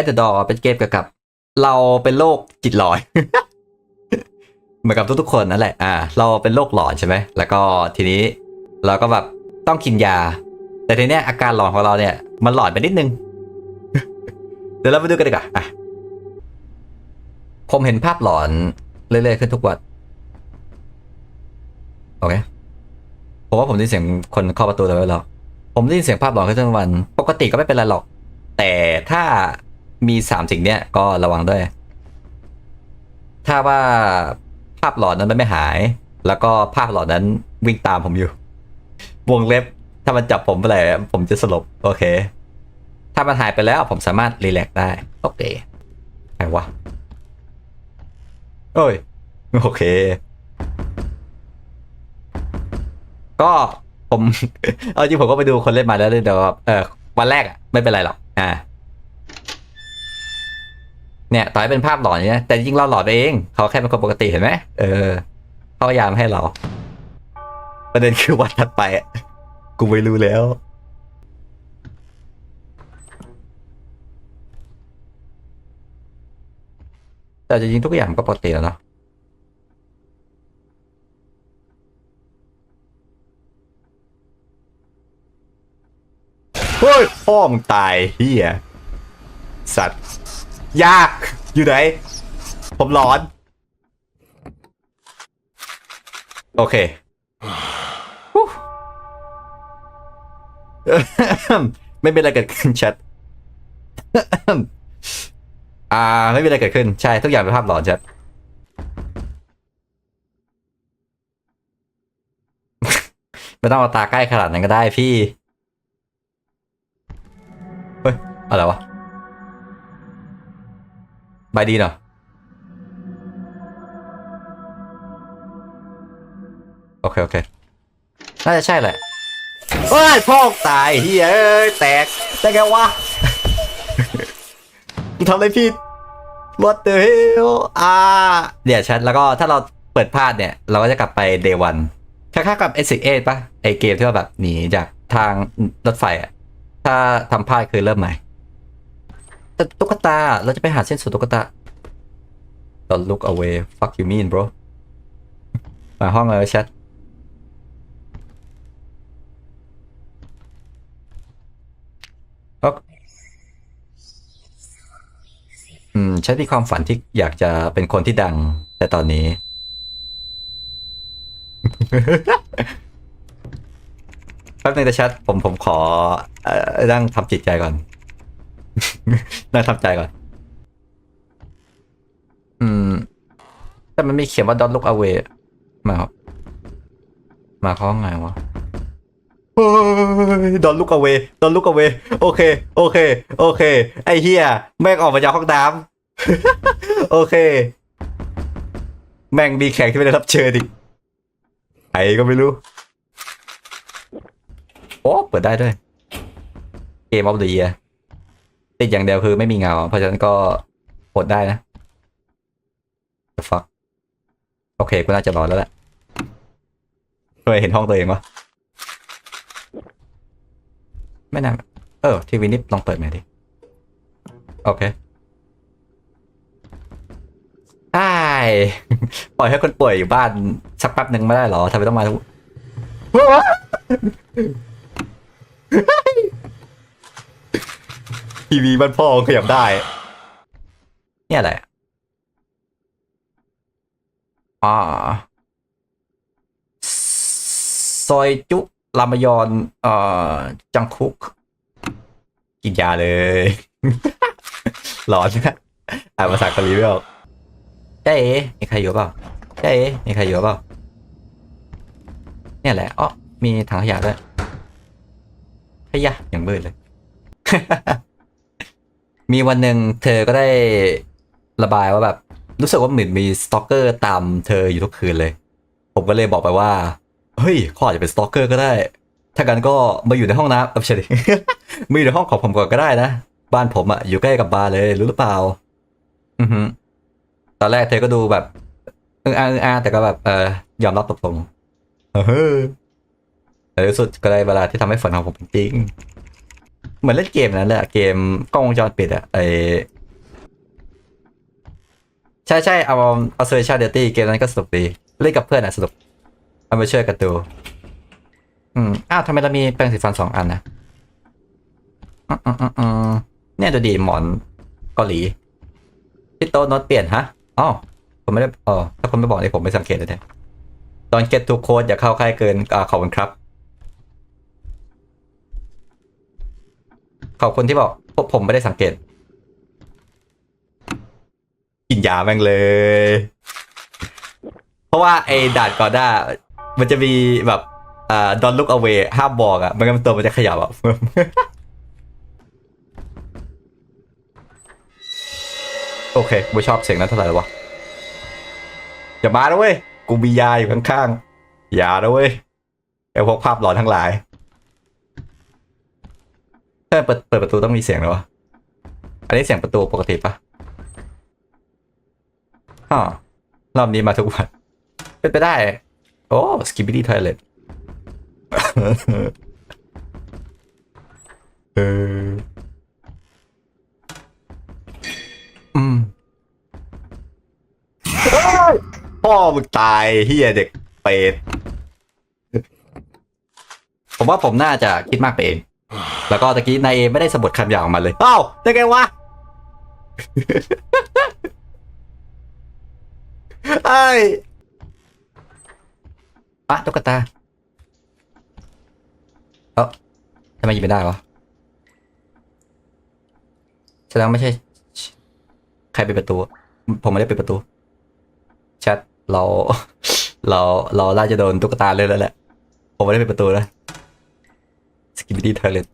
at the Door เป็นเกมเกี่ยวกับ เราเป็นโรคจิตหลอนเหมือนกับทุกๆคนนั่นแหละ อ่า เราเป็นโรคหลอนใช่ไหม แล้วก็ทีนี้เราก็แบบต้องกินยา แต่ทีเนี้ยอาการหลอนของเราเนี่ย มันหลอนไปนิดนึง เดี๋ยวเราไปดูกันดีกว่า อะ ผมเห็นภาพหลอนเรื่อยๆขึ้นทุกวัน โอเค ผมว่าผมได้เสียงคนเคาะประตูแล้วแล้ว ผมได้ยินเสียงภาพหลอนขึ้นทุกวัน ปกติก็ไม่เป็นไรหรอก แต่ถ้า มีสามสิ่งเนี้ยก็ระวังด้วย ถ้าว่าภาพหลอนนั้นมันไม่หาย แล้วก็ภาพหลอนนั้นวิ่งตามผมอยู่ วงเล็บ ถ้ามันจับผมไปเลยผมจะสลบ โอเค ถ้ามันหายไปแล้วผมสามารถรีแลกซ์ได้ โอเคใครวะโอ้ย โอเค ก็ผม เอาจริงผมก็ไปดูคนเล่นมาแล้วเดี๋ยวเออวันแรกอะ ไม่เป็นไรหรอก อ่า เนี่ยต่อให้เป็นภาพหลอนเนี่ยแต่จริงเราหลอนเองเขาแค่เป็นคนปกติเห็นไหมเออเขาพยายามให้เรา ประเด็นคือวันถัดไปกูไม่รู้แล้ว แต่จริงๆทุกอย่างก็ปกติแล้วเนาะเฮ้ยพ่อมึงตายเฮียสัตว์ ยากอยู่ไหน ผมร้อน โอเค ไม่เป็นอะไรเกิดขึ้นแชัดอ่า ไม่มีอะไรเกิดขึ้น ใช่ ทุกอย่างเป็นภาพหลอนชัดไม่ต้องเอาตาใกล้ขนาดนั้นก็ได้พี่ เฮ้ย อะไรวะ บายดีเนาะโอเค โอเค น่าจะใช่แหละเฮ้ยพ่อตายเฮ้ยแตกได้ไงวะกูทำอะไรผิด What the hell อ่าเดี๋ยวชัดแล้วก็ถ้าเราเปิดพลาดเนี่ย เราก็จะกลับไป day one คล้ายๆกับ s อ8ปะไอเกมที่ว่าแบบหนีจากทางรถไฟอะถ้าทำพลาดคือเริ่มใหม่ แต่ตุ๊กตา เราจะไปหาเส้นสุดตุ๊กตา Don't look away fuck you mean bro มาห้องเลยแชัดโอเคอืมฉันมีความฝันที่อยากจะเป็นคนที่ดัง แต่ตอนนี้ แป๊บนึงแต่ชัดผมผมขอเอ่อนั่งทำจิตใจก่อน นั่งทำใจก่อน อืม แต่มันมีเขียนว่า don't look away มาครับ มาเขาว่าไงวะเฮ้ย don't look away don't look away โอเค โอเค โอเค ไอ้เฮียแม่งออกมาจากห้องน้ำโอเค แม่งมีแขกที่ไม่ได้รับเชิญอีกใครก็ไม่รู้ โอ้ เปิดได้ด้วย เกมออฟเดอะเยีย ติดอย่างเดียวคือไม่มีเงา เพราะฉะนั้นก็กดได้นะ The fuck โอเคกูน่าจะรอแล้วแหละเคยเห็นห้องตัวเองวะไม่น่าเออ ทีวีนิดลองเปิดหน่อยดิ โอเคใช่ปล่อยให้คนป่วยอยู่บ้านสักแป๊บหนึ่งไม่ได้หรอทำไมต้องมา ทีวีบ้านพ่อขยับได้ เนี่ยแหละอ่าซอยจุรามยอนเอ่อจังคุก กินยาเลย หลอนนะอ่านภาษาเกาหลีไม่ออกเจ๊มีใครอยู่เปล่าเจ๊มีใครอยู่เปล่าเนี่ยแหละอ๋อมีถังขยะด้วยขยะอย่างมืดเลย มีวันหนึ่งเธอก็ได้ระบายว่าแบบ รู้สึกว่าเหมือนมีสตอกเกอร์ตามเธออยู่ทุกคืนเลย ผมก็เลยบอกไปว่า เฮ้ยเขาอาจจะเป็นสตอกเกอร์ก็ได้ ถ้ากันก็มาอยู่ในห้องน้ำเออไม่ใช่ดิมาอยู่ในห้องของผมก่อนก็ได้นะ บ้านผมอะอยู่ใกล้กับบาร์เลยรู้หรือเปล่า อือฮึตอนแรกเธอก็ดูแบบเอออาเอออางแต่ก็แบบเออยอมรับตรงๆเออในที่สุดก็ได้เวลาที่ทำให้ฝันของผมเป็นจริง เหมือนเล่นเกมนั้นแหละเกมกล้องวงจรปิดอะไอใช่ใช่เอาเอาเซอร์ชาเดตี้เกมนั้นก็สนุกดี เล่นกับเพื่อนอะสนุกเอามาช่วยกันดูอืมอ้าวทำไมเรามีแปรงสีฟันสองอันนะอืมอืมอืมอืมเนี่ยดูดีหมอนเกาหลีพี่โต๊ะโน้ตเปลี่ยนฮะอ๋อผมไม่ได้อ๋อถ้าคนไม่บอกนี่ผมไม่สังเกตเลยเนี่ยตอนเก็ตทูโค้ดอย่าเข้าใกล้เกินอ่าขอบคุณครับ ขอบคุณที่บอกพวกผมไม่ได้สังเกต กินยาแม่งเลย เพราะว่าไอ้ด่านก่อนหน้า มันจะมีแบบอ่าดอนลุกเอาเวห้ามบอกอะ มันก็ตัวมันจะขยับอะโอเคไม่ชอบเสียงนั้นเท่าไหร่หรอวะอย่ามานะเว้ยกูมียาอยู่ข้างๆ อย่านะเว้ยไอ้พวกภาพหลอนทั้งหลาย ถ้าเปิดเปิดประตูต้องมีเสียงแล้วะอันนี้เสียงประตูปกติปะอ๋อรอบนี้มาทุกวัน เป็นไปได้ โอ้สกิปปี้ทอยเลตเอออืมพ่อมึงตายเฮียเด็กเป็ดผมว่าผมน่าจะคิดมากไปเอง แล้วก็ตะกี้นายเอไม่ได้สะบัดคำหยาบออกมาเลยอ้าวได้ไงวะไอ้ปะตุ๊กตาเอ้าทำไมยิบไม่ได้วะแสดงไม่ใช่ ใครปิดประตู ผมไม่ได้ปิดประตูแชทเรา เรา เราน่าจะโดนตุ๊กตาเลยแล้วแหละ ผมไม่ได้ปิดประตูนะ กิปปี้ทอยเลต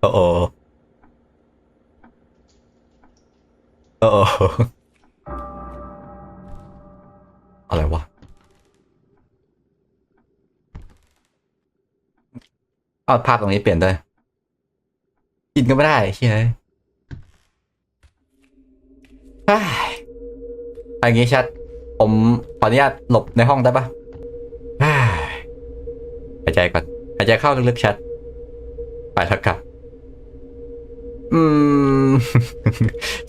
โอ้โอโอ้โออะไรวะ เอาภาพตรงนี้เปลี่ยนด้วยกินก็ไม่ได้เฮ้ยเฮ้ยอันนี้ชัด ผมขออนุญาตหลบในห้องได้ปะายใจก่อนหายใจเข้าลึกๆชัด ไปแล้วครับ อืม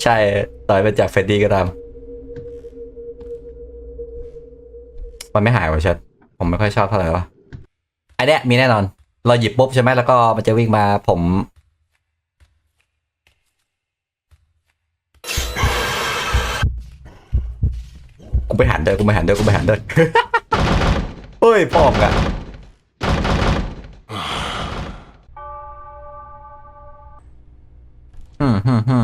ใช่ต่อยมาจากเฟรดดี้ก็ตามมันไม่หายวะชัด ผมไม่ค่อยชอบเท่าไหร่วะอันเนี้ยมีแน่นอน เราหยิบปุ๊บใช่ไหมแล้วก็มันจะวิ่งมาผม กูไปหันเดินกูไปหันเดินกูไปหันเดินเฮ้ยพ่อมงอะ ฮึมฮึ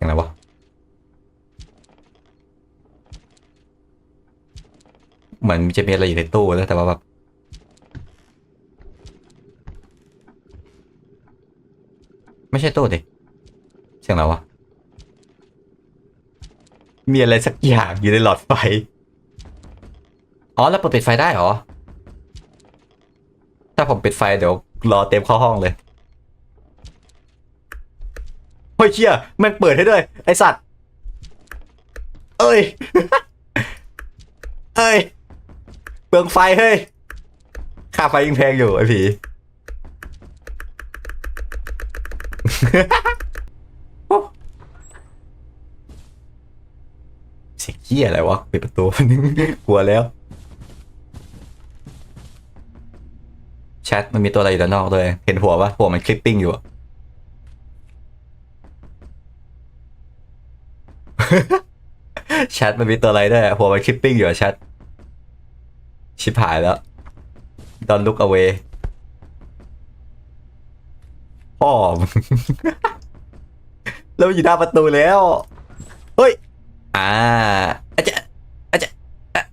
ยังไงวะเหมือนจะมีอะไรอยู่ในตู้แล้วแต่ว่าแบบไม่ใช่ตู้ดิเสียงอะไรวะมีอะไรสักอย่างอยู่ในหลอดไฟ อ๋อ แล้วเปิดปิดไฟได้เหรอ ถ้าผมปิดไฟเดี๋ยวรอเต็มเข้าห้องเลย ฮ้ยเชี่ยแม่งเปิดให้ด้วย ไอสัตว์ เอ้ย เอ้ย เปลืองไฟเฮ้ย ค่าไฟยิ่งแพงอยู่ไอผีโอ้เสียงเหี้ยอะไรวะปิดประตูกลัวแล้ว แชทมันมีตัวอะไรอยู่ด้านนอกด้วย เห็นหัวปะหัวมันคลิปปิ้งอยู่อะ ชทมันมีตัวอะไรด้วยหัวมันคลิปปิ้งอยู่แชทชิบหายแล้ว Don't look away พ่อมึงแล้วอยู่หน้าประตูแล้ว เฮ้ย อ่าอาจจะอาจจะอะ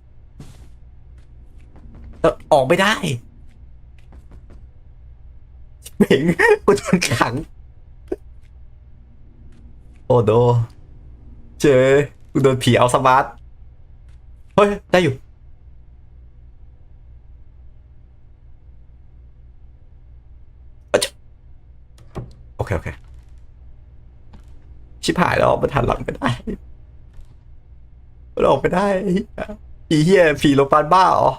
เอ่อออกไม่ได้เพ่งกูโดนขัง โอ้โด เจอกูโดนผีเอาสมาร์ทเฮ้ย ได้อยู่อะจ๊ะโอเค โอเค ชิบหายแล้วมันทันหลังไม่ได้มันออกไม่ได้อีเหี้ยผีโรงพยาบาลบ้าเหรอ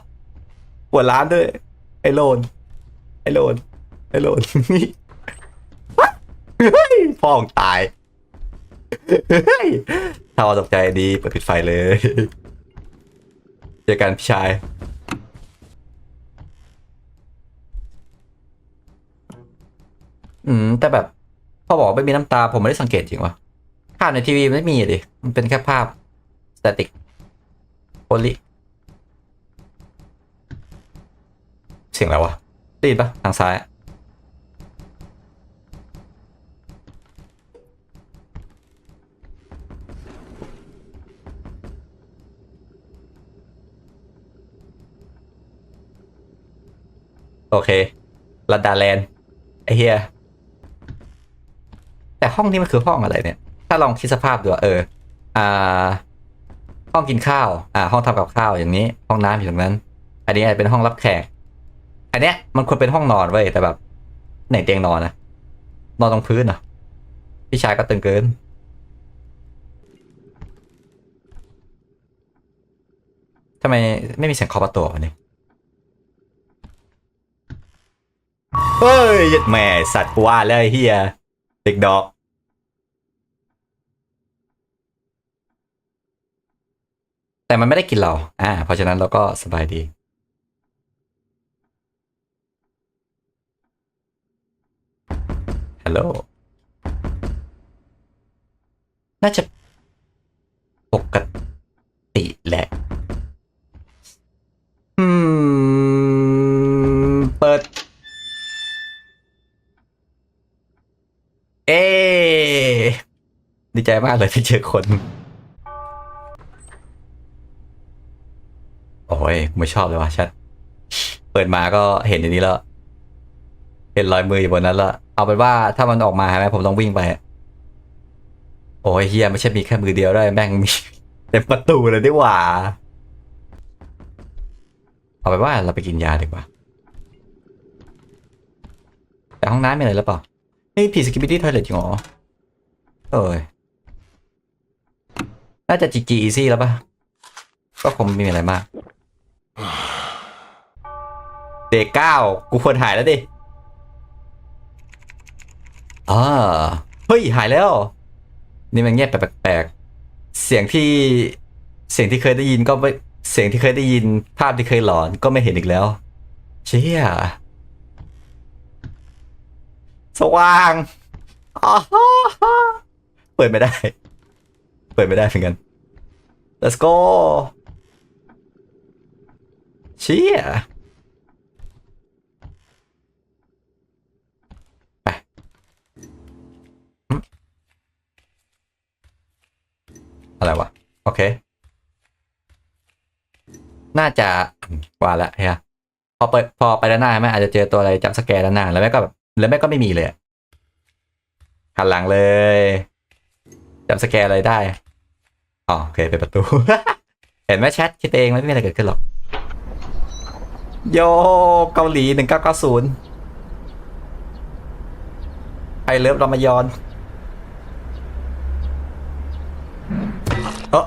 ปวดร้านด้วย ไอโลน ไอโลน ไอโลนนี่เฮ้ยพ่อของตาย ถ้าเอาตกใจดีเปิดปิดไฟเลย เจอกันพี่ชาย อืม แต่แบบพ่อบอกไม่มีน้ำตาผมไม่ได้สังเกตจริงวะภาพในทีวีไม่มีดิ มันเป็นแค่ภาพสแตติกโอลิเสียงอะไรวะได้ยินปะทางซ้าย โอเคลัดดาแลนด์ไอเฮียแต่ห้องนี้มันคือห้องอะไรเนี่ย ถ้าลองคิดสภาพดูเออ อ่า ห้องกินข้าว อ่า ห้องทำกับข้าวอย่างนี้ ห้องน้ำอยู่ตรงนั้น อันนี้อาจเป็นห้องรับแขก อันเนี้ยมันควรเป็นห้องนอนเว้ยแต่แบบไหนเตียงนอนนะนอนตรงพื้นเหรอพี่ชายก็ตึงเกิน ทำไมไม่มีเสียงเคาะประตูวะเนี่ย เฮ้ยแม่สัตว์กว่าแล้วเฮียเด็กดอก แต่มันไม่ได้กินเรา อ่า เพราะฉะนั้นเราก็สบายดีฮัลโหลน่าจะปก ใจมากเลยที่เจอคน โอ้ยไม่ชอบเลยว่ะชัด เปิดมาก็เห็นอย่างนี้แล้ว เห็นรอยมืออยู่บนนั้นแล้วเอาเป็นว่าถ้ามันออกมาใช่ไหมผมต้องวิ่งไป โอ้ยเฮียไม่ใช่มีแค่มือเดียวได้แม่งมีเต็มประตูเลยดีกว่า เอาไปนว่าเราไปกินยาดีกว่า แต่ห้องน้ำมีอะไรหรือเปล่านี่ผีสกิปปี้ทอยเลทจริงหรอเอ้ย น่าจะจีจีอีซี่แล้วปะก็คงไม่มีอะไรมาก เด็กเก้ากูควรหายแล้วดิอ่าเฮ้ย หายแล้ว นี่มันเงียบแปลกๆ เสียงที่เสียงที่เคยได้ยินก็ไม่เสียงที่เคยได้ยินภาพที่เคยหลอนก็ไม่เห็นอีกแล้ว เชี่ยสว่างอ๋อเปิดไม่ได้เปิดไม่ได้เหมือนกัน let's go เชี่ยไปอะไรวะ โอเค น่าจะกว่าละเฮียพอเปิดพอไปด้านหน้าไหมอาจจะเจอตัวอะไรจับสแกนด้านหน้า แล้วแม่ก็แบบแล้วแม่ก็ไม่มีเลยหันหลังเลยจับสแกนอะไรได้ อ๋อโอเคเป็นประตู เห็นไหมแชทคิดเองไม่มีอะไรเกิดขึ้นหรอกโยเกาหลีหนึ่งเก้าเก้าศูนย์ไอเลิฟรามายอนเออ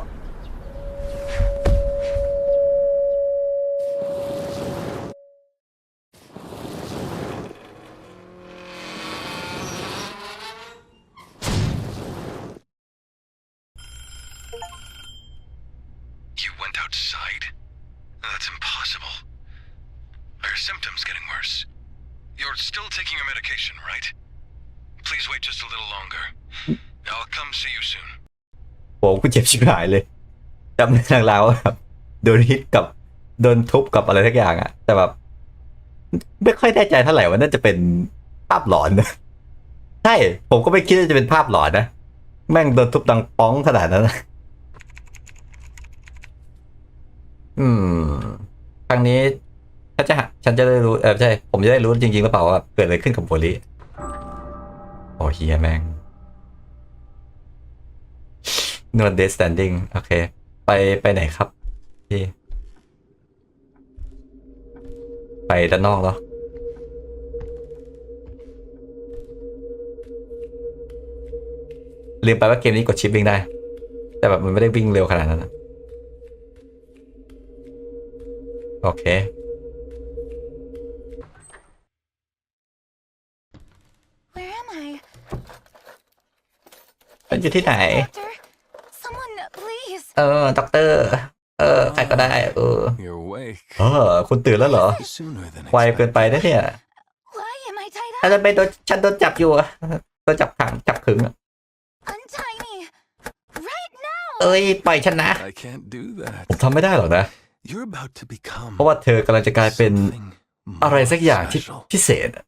You went outside? That's impossible. Are your symptoms getting worse? You're still taking your medication, right? Please wait just a little longer. I'll come see you soon. โหกูเจ็บชิบหายเลยจำได้ลางๆว่าแบบโดนฮิตกับโดนทุบกับอะไรทักอย่างอะแต่แบบ ไม่ค่อยแน่ใจเท่าไหร่ว่าน่าจะเป็นภาพหลอนนะใช่ ผมก็ไม่คิดว่าจะเป็นภาพหลอนนะ แม่งโดนทุบดังป้องขนาดนั้นนะ อืมครั้งนี้ถ้าจะฉันจะได้รู้เออใช่ ผมจะได้รู้จริงๆหรือเปล่าว่าเกิดอะไรขึ้นกับโบลิโอ้เฮียแม่ง no dead standing โอเค ไปไปไหนครับพี่ไปด้านนอกเหรอลืมไปว่าเกมนี้กดชิปวิ่งได้ แต่แบบมันไม่ได้วิ่งเร็วขนาดนั้นนะ โอเคฉันอยู่ที่ไหน Someone, เออด็อกเตอร์ เออ ใครก็ได้ เออเออ คุณตื่นแล้วเหรอ Sooner ไวเกินไปนะเนี่ย Why am จะไปโดนฉันโดนจับอยู่อะโดนจับขังจับขึง Right เอ้ย ปล่อยฉันนะผมทำไม่ได้หรอกนะ You're about to become เพราะว่าเธอกำลังจะกลายเป็น something อะไร more สักอย่างที่ special. พิเศษอะ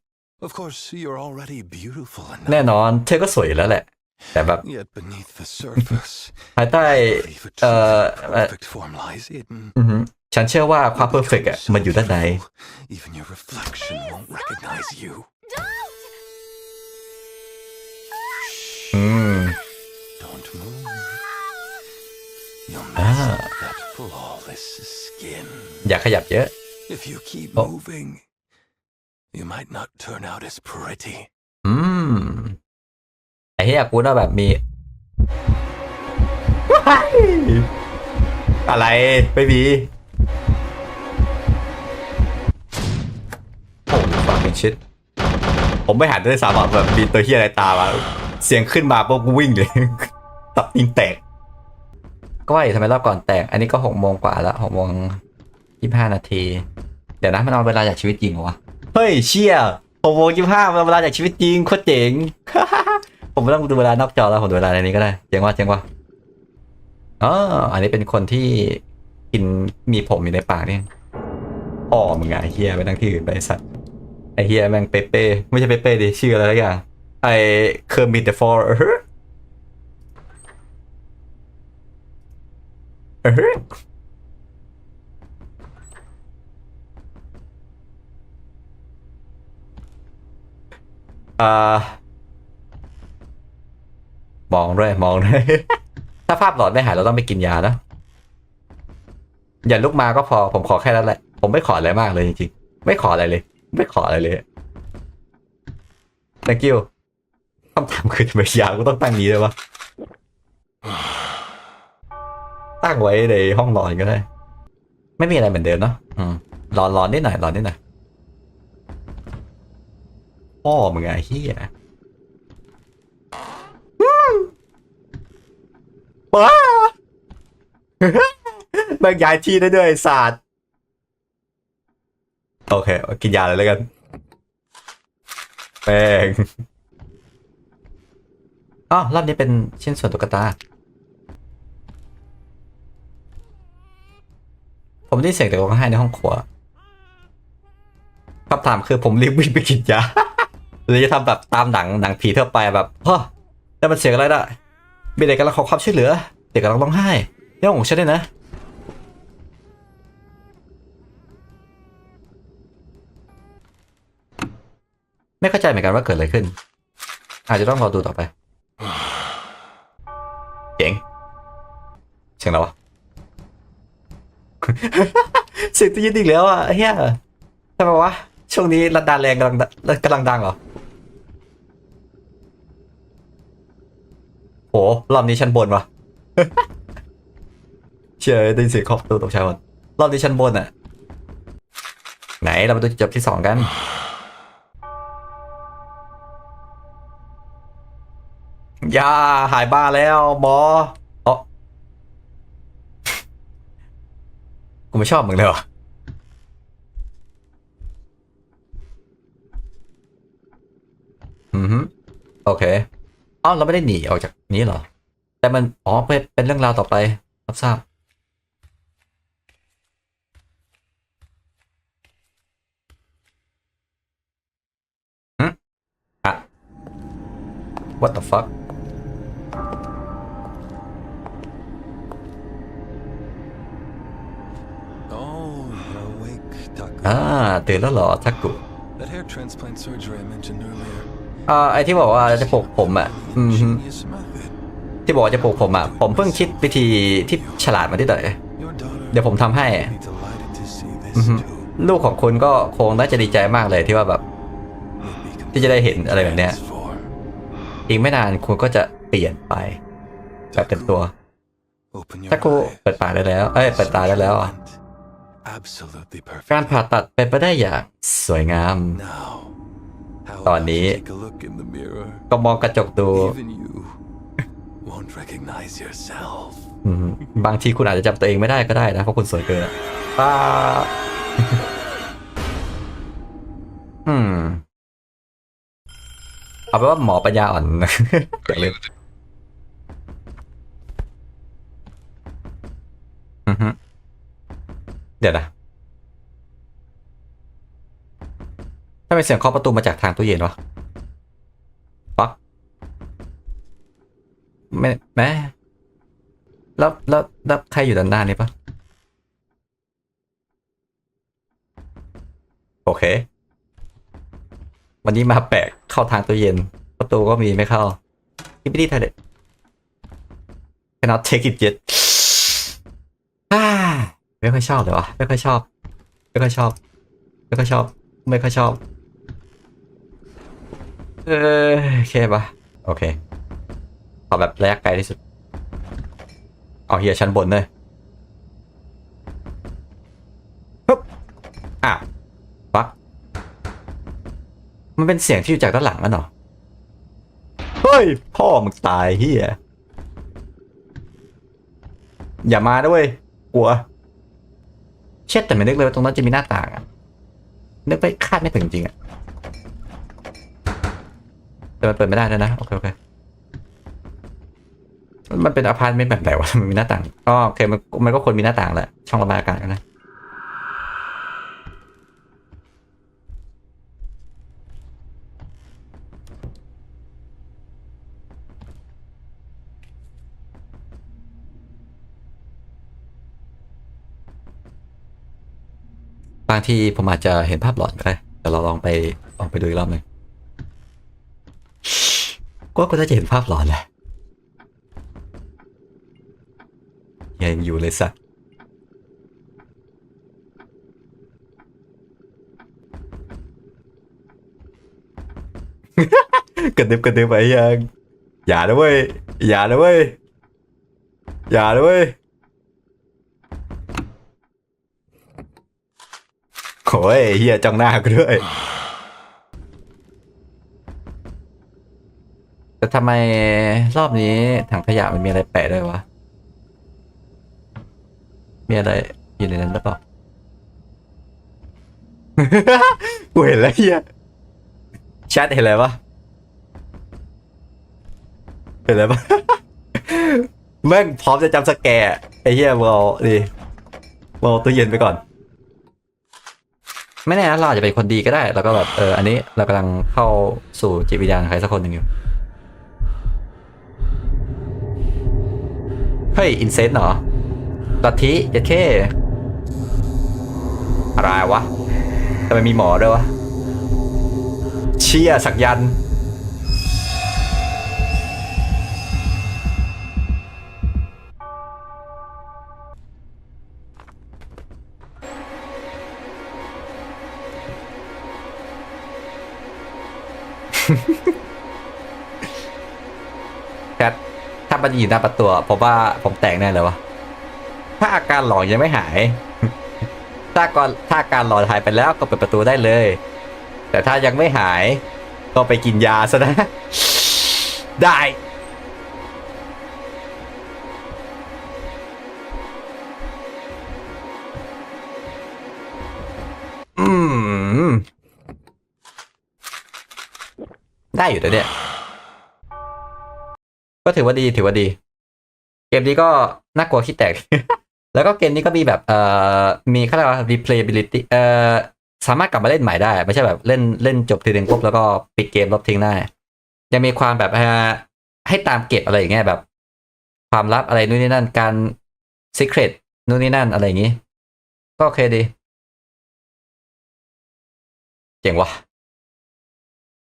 Of course, you're already beautiful แน่ enough. นอน เธอก็สวยอยู่แล้วแหละ แต่แบบ Yet beneath the surface, ภายใต้ I believe a Uh, truly uh, perfect form lies hidden. อือหือฉันเชื่อว่าความเพอร์เฟกต์อะมันอยู่ด้านใน Even your reflection won't recognize you. Don't. อืม Don't move. อย่าขยับเยอะ If you keep Oh. moving, you might not turn out as pretty. อืม ไอ้เหี้ยกูน่าแบบมี อะไร ไม่มีโอ้ฟังเป็นชิด ผมไม่หันด้วยซ้ำอะแบบมีตัวเฮียอะไรตามมาเสียงขึ้นมาปุ๊บกูวิ่งเลย ตับยิงแตก ก็ว่าอยู่ทำไมรอบก่อนแตก อันนี้ก็หกโมงกว่าแล้วหกโมงยี่ห้านาที เดี๋ยวนะมันเอาเวลาจากชีวิตจริงเหรอวะ เฮ้ยเชี่ยหกโมงยี่ห้ามันเอาเวลาจากชีวิตจริงโคตรเจ๋ง ผมไม่ต้องดูเวลานอกจอแล้วผมดูเวลาในนี้ก็ได้ เจ๋งว่ะเจ๋งว่ะอ๋ออันนี้เป็นคนที่กินมีผมอยู่ในปากเนี่ยพ่อมึงอไงเฮียไปนั่งที่อื่นไปสัตว์ไอเฮียแม่งเปเป้ไม่ใช่เปเป้ดิชื่ออะไรสักอย่างไอเคอร์มิดเดฟอร์ เออเอออ่ามองด้วยมองด้วย ถ้าภาพหลอนไม่หายเราต้องไปกินยานะ อย่าลุกมาก็พอผมขอแค่นั้นแหละ ผมไม่ขออะไรมากเลยจริงๆ ไม่ขออะไรเลย ไม่ขออะไรเลย thank you คำถามคือทำไมยาก็ต้องตั้งนี้เลยวะ ตั้งไว้ในห้องนอนก็ได้ ไม่มีอะไรเหมือนเดิมเนาะอืมร้อนร้อนนิดหน่อยร้อนนิดหน่อยพ่อมึงไงเฮียอืมว้าแม่งย้ายที่ได้ด้วยศาสตร์โอเค กินยาเลยแล้วกันแป้งอ้าวรอบนี้เป็นชิ้นส่วนตุ๊กตา ผมได้เสียงเด็กร้องไห้ในห้องครัวคำถามคือผมรีบวิ่งไปกินยาหรือจะทำแบบตามหนังหนังผีทั่วไปแบบฮะแล้วมันเสียงอะไรได้มีเด็กกำลังขอความช่วยเหลือ เด็กกำลังร้องไห้เรื่องของฉันด้วยนะไม่เข้าใจเหมือนกันว่าเกิดอะไรขึ้น อาจจะต้องรอดูต่อไป เจ๋งเสียงอะไรวะ เสียงตีนอีกแล้วอะเฮียทำไมวะ ช่วงนี้รัดดาแรงกำลังกำลังดังเหรอโหรอบนี้ชั้นบนวะเชื่อได้ยินเสียงเคาะประตูตกใจหมดรอบนี้ชั้นบนอะ ไหนเรามาดูจุดจบที่สองกันยาหายบ้าแล้วหมอเอ๋อ กูไม่ชอบมึงเลยวะอือฮึโอเคอ้าวเราไม่ได้หนีออกจากนี้เหรอ แต่มัน อ๋อเป็นเป็นเรื่องราวต่อไปรับทราบอืมอะ what the fuck อ่าตื่นแล้วเหรอทักกุ That hair transplant surgery I mentioned earlier. อ่าไอที่บอกว่าจะปลูกผมอะอืมฮึ Ingenious method. ที่บอกว่าจะปลูกผมอะ ผมเพิ่งคิดวิธีที่ฉลาดมาที่ไหน Your daughter เดี๋ยวผมทำให้ will be delighted to see this อือฮึ too. ลูกของคุณก็คงน่าจะดีใจมากเลยที่ว่าแบบ Will be ที่จะได้เห็นอะไรแบบเนี้ย transformed. อีกไม่นานคุณก็จะเปลี่ยนไปแบบเต็มตัว Open your ถ้ากู eyes. เปิดปากได้แล้ว เอ้ย เปิดตาได้แล้วอะ Absolutely perfect. การผ่าตัดเป็นไปได้อย่างสวยงาม Now, How Oh, about you neat. take a look in the mirror? ก็มองกระจกดู Even you won't recognize yourself. อืมบางทีคุณอาจจะจำตัวเองไม่ได้ก็ได้นะ เพราะคุณสวยเกินอะป้าอืม เอาเป็นว่าหมอปัญญาอ่อน อยากเล่นอือฮึ เดี๋ยวนะทำไมเสียงเคาะประตูมาจากทางตู้เย็นวะปักไม่แม่แล้วแล้วแล้วใครอยู่ด้านหน้านี้ปะโอเค วันนี้มาแปลกเข้าทางตู้เย็น ประตูก็มีไม่เข้าที่ไม่ได้ทันเด็ด cannot take it yet ไม่ค่อยชอบเลยวะไม่ค่อยชอบ ไม่ค่อยชอบ ไม่ค่อยชอบ ไม่ค่อยชอบ เออโอเคปะโอเคเอาแบบระยะไกลที่สุด เอาเฮียชั้นบนเลยฮึบอ้าวปักมันเป็นเสียงที่อยู่จากด้านหลังนั่นเหรอ เฮ้ย พ่อมึงตายเฮียอย่ามาด้วยกลัว เช็ดแต่ไม่นึกเลยว่าตรงนั้นจะมีหน้าต่างอะนึกไปคาดไม่ถึงจริงอะแต่มันเปิดไม่ได้แล้วยนะ โอเคโอเคมันเป็นอพาร์ตเมนต์แบบไหนวะมันมีหน้าต่างอ๋อโอเคมันมันก็ควรมีหน้าต่างแหละช่องระบายอากาศกันนะางทีผมอาจจะเห็นภาพหลอนก็ได้แต่เราลองไปลองไปดูอีกรอบหนึ่งก็ก็จะเห็นภาพหลอนแหละยังอยู่เลยสักกระดึบกระดึบไปยังอย่านะเว้ยอย่านะเว้ยอย่านะเว้ย โอ้ยเฮียจ้องหน้ากูด้วยแต่ทำไมรอบนี้ถังขยะมันมีอะไรแปะด้วยวะ มีอะไรอยู่ในนั้นหรือเปล่า กูเห็นแล้วเฮียแชทเห็นอะไรปะเห็นอะไรปะ แม่งพร้อมจะจำสแกร์ไอ้เฮียมึงเอาดิมึงเอาตู้เย็นไปก่อน ไม่แน่นะเราอาจจะเป็นคนดีก็ได้ แล้วก็แบบเอออันนี้เรากำลังเข้าสู่จิตวิญญาณใครสักคนหนึ่งอยู่เฮ้ยอินเซนต์เหรอลัทธิยัดเข้อะไรวะทำไมมีหมอด้วยวะเชี่ยสักยันต์ แคทถ้ามันอยู่หน้าประตูเพราะว่าผมแตกแน่เลยวะถ้าอาการหลอนยังไม่หาย ถ้าก่อนถ้าอาการหลอนหายไปแล้วก็เปิดประตูได้เลย แต่ถ้ายังไม่หาย ก็ไปกินยาซะนะ ได้ ได้อยู่แต่เนี่ย ก็ถือว่าดีถือว่าดี เกมนี้ก็น่ากลัวขี้แตก แล้วก็เกมนี้ก็มีแบบเอ่อมีเขาเรียกว่า replayability เอ่อสามารถกลับมาเล่นใหม่ได้ ไม่ใช่แบบเล่นเล่นจบทีนึงปุ๊บแล้วก็ปิดเกมลบทิ้งได้ ยังมีความแบบให้ตามเก็บอะไรอย่างเงี้ยแบบ ความลับอะไรนู่นนี่นั่นการ secret นู่นนี่นั่นอะไรอย่างงี้ ก็โอเคดี เจ๋งว่ะ